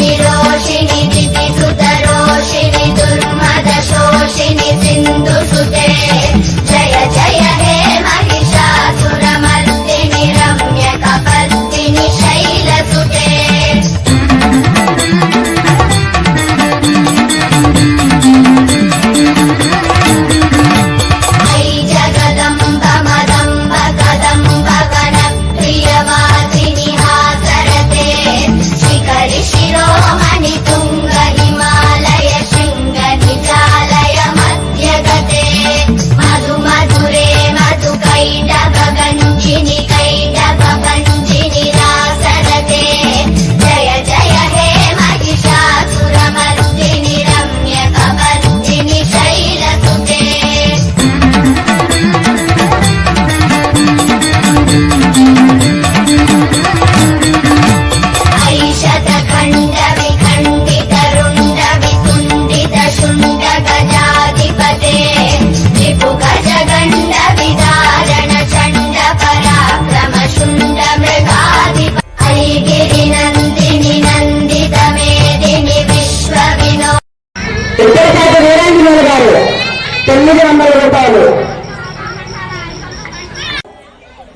bienvenido.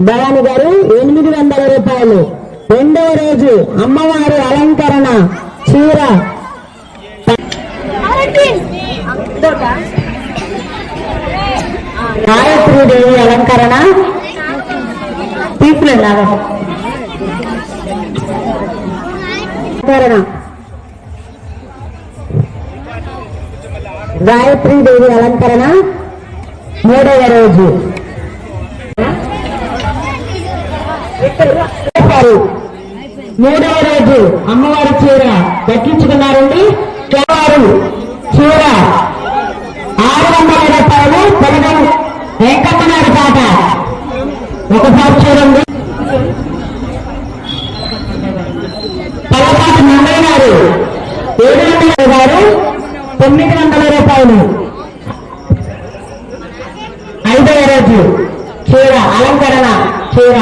Bhavani గారు ఎనిమిది వందల రూపాయలు. రెండవ రోజు అమ్మవారి అలంకరణ చీర. గాయత్రీదేవి అలంకరణ. తీసుకురండి ఆగ. అలంకరణ. గాయత్రీదేవి అలంకరణ. మూడవ రోజు. మూడవ రోజు అమ్మవారి చీర దక్కించుకున్నారండి. వారు చీర ఆరు వందల రూపాయలు పదిహేను వెంకమ్మనాడు పాట. ఒకసారి చూడండి. పలపాటి నన్నయ్య గారు ఏడు వందల గారు తొమ్మిది వందల రూపాయలు. ఐదవ రోజు చీర అలంకరణ చీర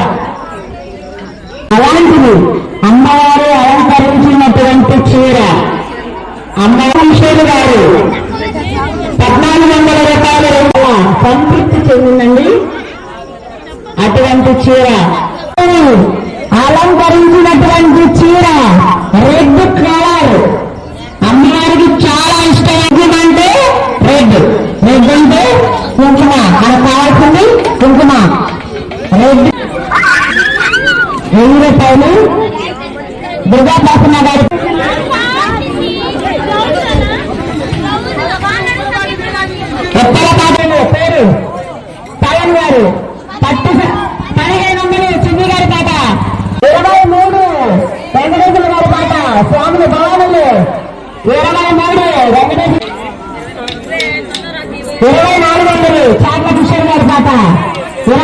అమ్మవంశులు గారు. పద్నాలుగు వందల రూపాయల రెండవ సంతృప్తి చెందిందండి. అటువంటి చీర. అలంకరించినటువంటి చీర. రెడ్ కలర్ అమ్మవారికి చాలా ఇష్టం అంటే రెడ్ రెడ్ అంటే కుంకుమ. మనకు కావాల్సింది కుంకుమ. రెడ్ వెయ్యి రూపాయలు. దుర్గా ప్రసన్న గారి ఎక్కడ పాటలు పేరు పవన్ గారు పట్టు స- పదిహేను వందలు చిన్ని గారి పాట ఇరవై మూడు వెంకటేశ్వర స్వామిని బాగుంది. ఇరవై మూడు వెంకటేశ్వర ఇరవై నాలుగు వందలు. చాట్ల కిషోర్ గారి పాట. ఇరవై